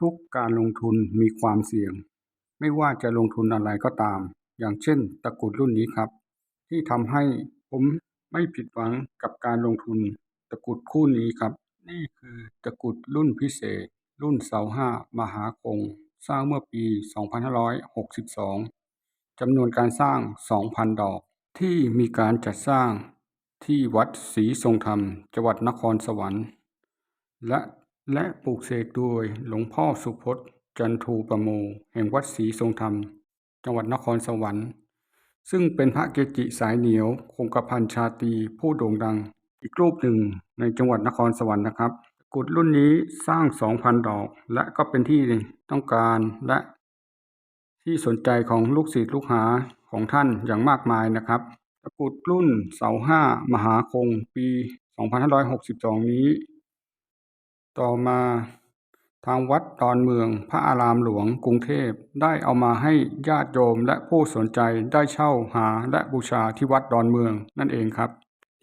ทุกการลงทุนมีความเสี่ยง ไม่ว่าจะลงทุนอะไรก็ตาม อย่างเช่น ตะกรุดรุ่นนี้ครับ ที่ทำให้ผมไม่ผิดหวังกับการลงทุน ตะกรุดคู่นี้ครับ นี่คือตะกรุดรุ่นพิเศษ รุ่นเสาห้ามหาคง สร้างเมื่อปี 2562จำนวนการสร้าง 2,000 ดอก ที่มีการจัดสร้างที่วัดศรีทรงธรรม จังหวัดนครสวรรค์ และ และปลูกเสกโดยหลวงพ่อสุพจน์ จันทูประโม แห่งวัดศรีทรงธรรม จังหวัดนครสวรรค์ ซึ่งเป็นพระเกจิสายเหนียวคงกระพันชาตีผู้โด่งดัง อีกรูปหนึ่งในจังหวัดนครสวรรค์นะครับกุดรุ่นนี้สร้าง 2,000 ดอก และก็เป็นที่ต้องการและที่สนใจของลูกศิษย์ลูกหาของท่านอย่างมากมายนะครับตะกุดรุ่นเสาห้ามหาคงปี 2562 นี้ ต่อมาทางวัดดอนเมืองพระอารามหลวงกรุงเทพได้เอามาให้ญาติโยมและผู้สนใจได้เช่าหาและบูชาที่วัดดอนเมืองนั่นเองครับ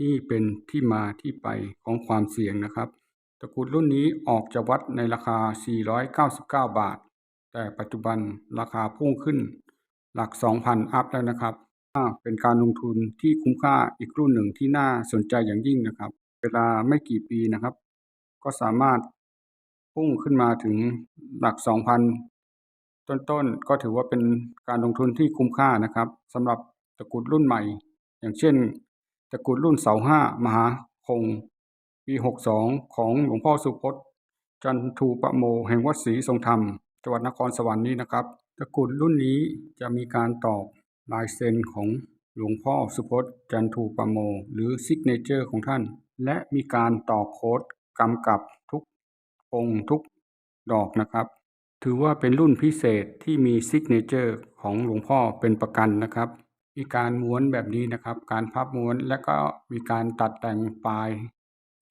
นี่เป็นที่มาที่ไปของความเสี่ยงนะครับตะกรุดรุ่นนี้ออกจากวัดในราคา 499 บาท แต่ปัจจุบันราคาพุ่งขึ้น หลัก 2,000 อัพแล้วนะครับเป็นการลงทุนที่คุ้มค่าอีกรุ่นหนึ่งที่น่าสนใจอย่างยิ่งนะครับ เวลาไม่กี่ปีนะครับ ก็สามารถพุ่งขึ้นมาถึงหลัก 2,000 ต้นๆ ก็ถือว่าเป็นการลงทุนที่คุ้มค่านะครับสำหรับตระกูลรุ่นใหม่ อย่างเช่น ตระกูลรุ่นเสาห้ามหาคง ปี 62 ของหลวงพ่อสุพจน์ จันทูปโม แห่งวัดศรีทรงธรรม จังหวัดนครสวรรค์นี้นะครับ ตระกูลรุ่นนี้จะมีการตอกลายเซ็นของหลวงพ่อสุพจน์ จันทูปโม หรือซิกเนเจอร์ของท่าน และมีการต่อโค้ด กำกับทุกองค์ทุกดอกนะครับ ถือว่าเป็นรุ่นพิเศษที่มีซิกเนเจอร์ของหลวงพ่อเป็นประกันนะครับ มีการม้วนแบบนี้นะครับ การพับม้วนและก็มีการตัดแต่งปลาย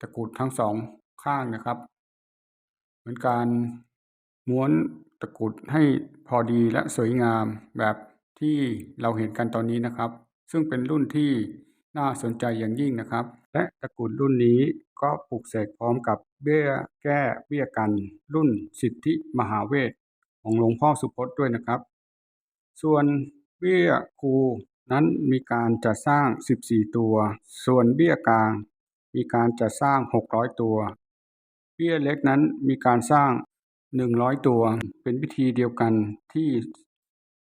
ตะกรุดทั้งสองข้างนะครับ เหมือนการม้วนตะกรุดให้พอดีและสวยงามแบบที่เราเห็นกันตอนนี้นะครับ ซึ่งเป็นรุ่นที่น่าสนใจอย่างยิ่งนะครับ และตะกรุดรุ่นนี้ก็ปลูกเสกพร้อมกับเบี้ยแก้เบี้ยกัน รุ่นสิทธิมหาเวทของหลวงพ่อสุพจน์ด้วยนะครับ ส่วนเบี้ยคูนั้นมีการจัดสร้าง 14 ตัว ส่วนเบี้ยกลาง มีการจัดสร้าง 600 ตัว เบี้ยเล็กนั้นมีการสร้าง 100 ตัว เป็นวิธีเดียวกันที่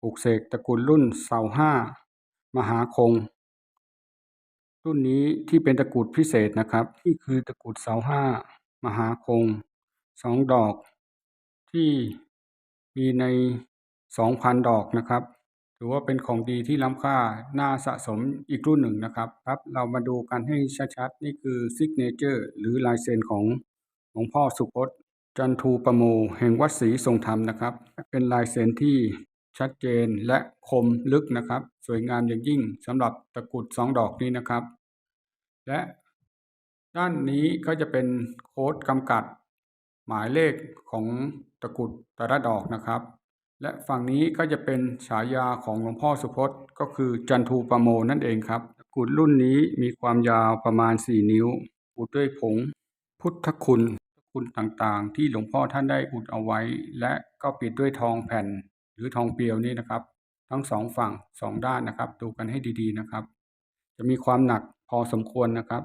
ปลูกเสกตระกูลรุ่นเสาห้ามหาคง รุ่นนี้ที่เป็นตะกรุดพิเศษนะครับ ที่คือตะกรุดเสาห้ามหาคงสองดอก ที่มีในสองพันดอกนะครับ ถือว่าเป็นของดีที่ล้ำค่าน่าสะสมอีกรุ่นหนึ่งนะครับครับ เรามาดูกันให้ชัดๆ นี่คือซิกเนเจอร์หรือลายเซ็นของหลวงพ่อสุพจน์จันทูประโมแห่งวัดศรีทรงธรรมนะครับ เป็นลายเซ็นที่ ชัดเจนและคมลึกนะครับ สวยงามอย่างยิ่งสำหรับตะกุดสองดอกนี้นะครับ และด้านนี้ก็จะเป็นโค้ดกำกับหมายเลขของตะกุดแต่ละดอกนะครับ และฝั่งนี้ก็จะเป็นฉายาของหลวงพ่อสุพจน์ ก็คือจันทูปโมนั่นเองครับตะกุดรุ่นนี้มีความยาวประมาณ 4 นิ้วอุดด้วยผงพุทธคุณคุณต่างๆ ที่หลวงพ่อท่านได้อุดเอาไว้ และก็ปิดด้วยทองแผ่น หรือทองเปลวนี่นะครับ ทั้งสองฝั่งสองด้านนะครับ ดูกันให้ดีๆนะครับ จะมีความหนักพอสมควรนะครับ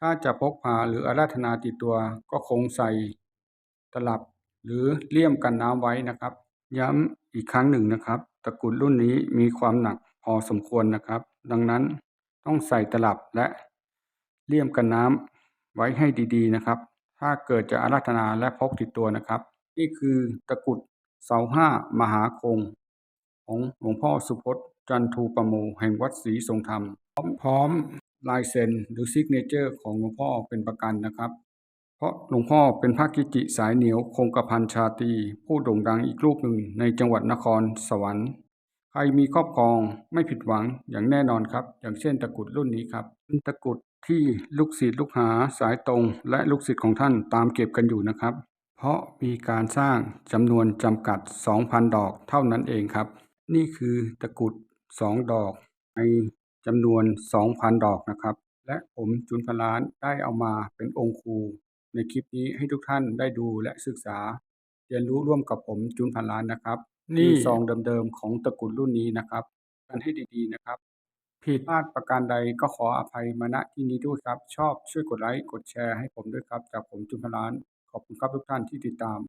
ถ้าจะพกพาหรืออาราธนาติดตัวก็คงใส่ตลับหรือเลี่ยมกันน้ำไว้นะครับ ย้ำอีกครั้งหนึ่งนะครับ ตะกูลรุ่นนี้มีความหนักพอสมควรนะครับ ดังนั้นต้องใส่ตลับและเลี่ยมกันน้ำไว้ให้ดีๆนะครับ ถ้าเกิดจะอาราธนาและพกติดตัวนะครับ นี่คือตะกรุด เสาห้ามหาคง ของหลวงพ่อสุพจน์จันทูปโมแห่งวัดศรีทรงธรรม พร้อมลายเซ็นหรือซิกเนเจอร์ของหลวงพ่อเป็นประกันนะครับ เพราะหลวงพ่อเป็นพระกิจิสายเหนียวคงกระพันชาตี ผู้โด่งดังอีกรูปหนึ่งในจังหวัดนครสวรรค์ ใครมีครอบครองไม่ผิดหวังอย่างแน่นอนครับ อย่างเช่นตะกุดรุ่นนี้ครับตะกุดที่ลูกศิษย์ลูกหาสายตรงและลูกศิษย์ของท่านตามเก็บกันอยู่นะครับ เพราะมีการสร้างจำนวนจำกัด 2,000 ดอกเท่านั้นเองครับ นี่คือตะกุด 2 ดอกในจำนวน 2,000 ดอกนะครับ และผมจุนพลานได้เอามาเป็นองค์ครูในคลิปนี้ให้ทุกท่านได้ดูและศึกษา เรียนรู้ร่วมกับผมจุนพันล้านนะครับ นี่ซองเดิมๆของตะกุดรุ่นนี้นะครับกันให้ดีๆนะครับ ผิดพลาดประการใดก็ขออภัยมาณที่นี้ด้วยครับ ชอบช่วยกดไลค์กดแชร์ให้ผมด้วยครับจากผมจุนพันล้าน ขอบคุณครับทุกท่านที่ติดตาม